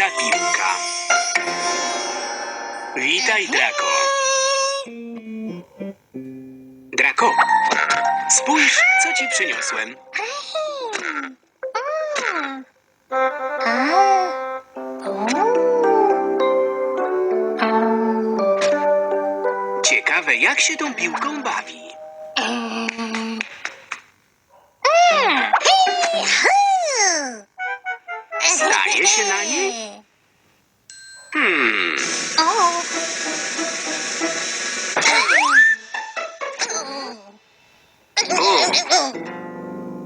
złota piłka. Witaj, Draco. Draco, spójrz, co ci przyniosłem. Ciekawe, jak się tą piłką bawi. Się na niej? Hmm, o,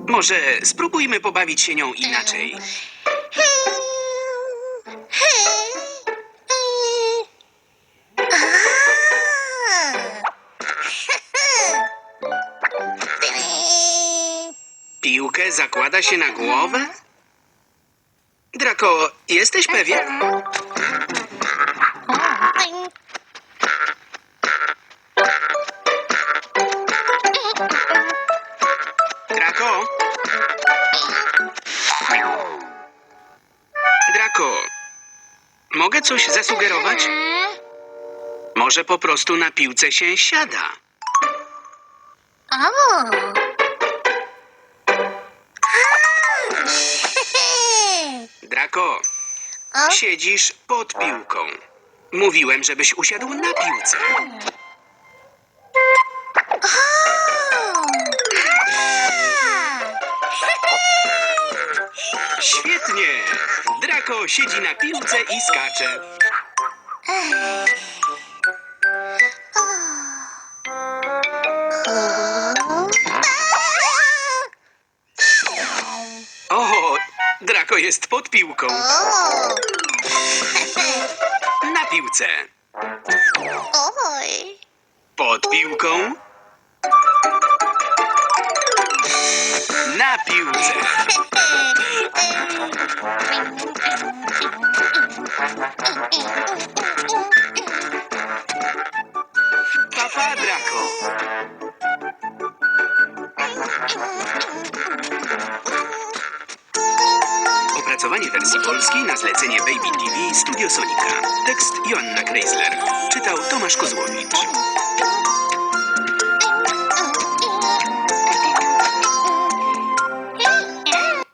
może spróbujmy pobawić się nią inaczej. Piłkę zakłada się na głowę? Draco, jesteś pewien? Draco? Draco, mogę coś zasugerować? Może po prostu na piłce się siada. Draco, siedzisz pod piłką. Mówiłem, żebyś usiadł na piłce. Świetnie! Draco siedzi na piłce i skacze. Draco jest pod piłką. Na piłce. Oj. Pod piłką. Na piłce. Papa Draco. Opracowanie wersji polskiej na zlecenie Baby TV Studio Sonika. Tekst Joanna Kreisler. Czytał Tomasz Kozłowicz.